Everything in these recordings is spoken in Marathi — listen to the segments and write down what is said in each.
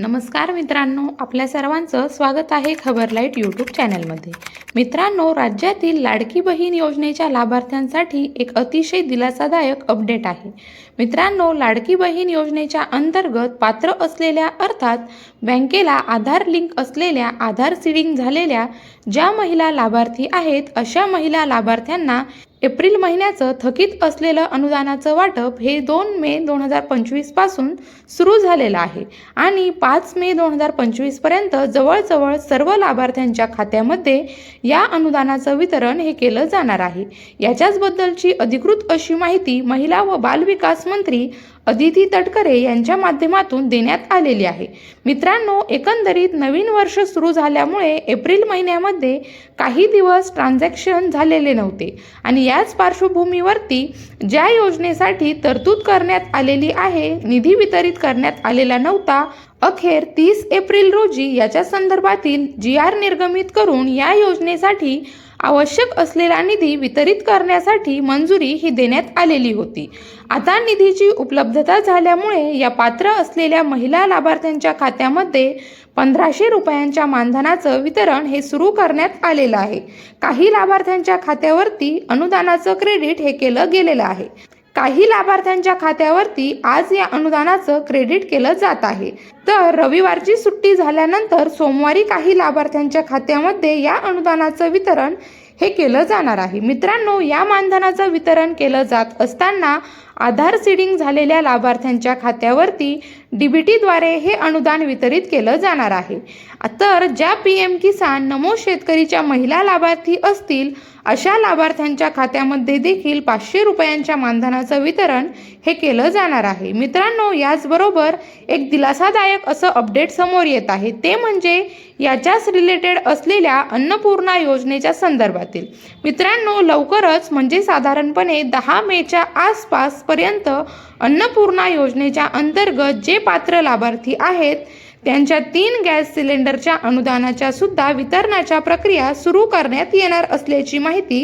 नमस्कार मित्रांनो आपल्या सर्वांचं स्वागत आहे खबर लाइट यूट्यूब चॅनलमध्ये. मित्रांनो राज्यातील लाडकी बहीण योजनेच्या लाभार्थ्यांसाठी एक अतिशय दिलासादायक अपडेट आहे. मित्रांनो लाडकी बहीण योजनेच्या अंतर्गत पात्र असलेल्या अर्थात बँकेला आधार लिंक असलेल्या आधार सिडिंग झालेल्या ज्या महिला लाभार्थी आहेत अशा महिला लाभार्थ्यांना एप्रिल महिन्याचं थकीत असलेलं अनुदानाचं वाटप हे दोन मे दोन हजार पंचवीसपासून सुरू झालेलं आहे आणि पाच मे दोन हजार पंचवीसपर्यंत जवळजवळ सर्व लाभार्थ्यांच्या खात्यामध्ये या अनुदानाचं वितरण हे केलं जाणार आहे. याच्याचबद्दलची अधिकृत अशी माहिती महिला व बालविकास मंत्री अदिती तटकरे यांच्या माध्यमातून देण्यात आलेली आहे. मित्रांनो एकंदरीत नवीन वर्ष सुरू झाल्यामुळे एप्रिल महिन्यामध्ये काही दिवस ट्रान्झॅक्शन झालेले नव्हते आणि याच पार्श्वभूमीवरती ज्या योजनेसाठी तरतूद करण्यात आलेली आहे निधी वितरित करण्यात आलेला नव्हता अखेर तीस एप्रिल रोजी याच्या संदर्भातील जी आर निर्गमित करून या योजनेसाठी आवश्यक असलेला निधी वितरित करण्यासाठी मंजुरी ही देण्यात आलेली होती. आता निधीची उपलब्धता झाल्यामुळे या पात्र असलेल्या महिला लाभार्थ्यांच्या खात्यामध्ये पंधराशे रुपयांच्या मानधनाचं वितरण हे सुरू करण्यात आलेलं आहे. काही लाभार्थ्यांच्या खात्यावरती अनुदानाचं क्रेडिट हे केलं गेलेलं आहे. काही लाभार्थ्यांच्या खात्यावरती आज या अनुदानाचं क्रेडिट केलं जात आहे. तर रविवारची सुट्टी झाल्यानंतर सोमवारी काही लाभार्थ्यांच्या खात्यामध्ये या अनुदानाचं वितरण हे केलं जाणार आहे. मित्रांनो या मानधनाचं वितरण केलं जात असताना आधार सीडिंग झालेल्या लाभार्थ्यांच्या खात्यावरती डी बी टीद्वारे हे अनुदान वितरित केलं जाणार आहे. तर ज्या पी एम किसान नमो शेतकरीच्या महिला लाभार्थी असतील अशा लाभार्थ्यांच्या खात्यामध्ये देखील पाचशे रुपयांच्या मानधनाचं वितरण हे केलं जाणार आहे. मित्रांनो याचबरोबर एक दिलासादायक असं अपडेट समोर येत आहे. ते म्हणजे याच्याच रिलेटेड असलेल्या अन्नपूर्णा योजनेच्या संदर्भातील. मित्रांनो लवकरच म्हणजे साधारणपणे दहा मेच्या आसपास पर्यंत अन्नपूर्णा योजनेच्या अंतर्गत जे पात्र लाभार्थी आहेत त्यांच्या तीन गॅस सिलेंडरच्या अनुदानाच्या सुद्धा वितरणाच्या प्रक्रिया सुरू करण्यात येणार असल्याची माहिती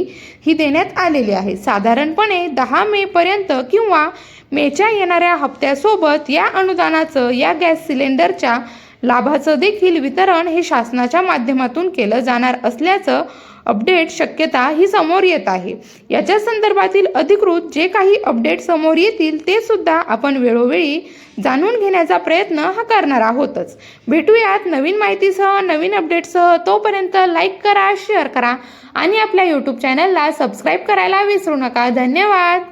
ही देण्यात आलेली आहे. साधारणपणे दहा मे पर्यंत किंवा मेच्या येणाऱ्या हप्त्यासोबत या अनुदानाचं या गॅस सिलेंडरच्या लाभाचं देखील वितरण हे शासनाच्या माध्यमातून केलं जाणार असल्याचं अपडेट शक्यता ही समोर येत आहे. याच्या संदर्भातील अधिकृत जे काही अपडेट समोर येतील ते सुद्धा आपण वेळोवेळी जाणून घेण्याचा प्रयत्न हा करणार आहोतच. भेटूयात नवीन माहितीसह नवीन अपडेटसह. तोपर्यंत लाईक करा शेअर करा आणि आपल्या यूट्यूब चॅनलला सबस्क्राईब करायला विसरू नका. धन्यवाद!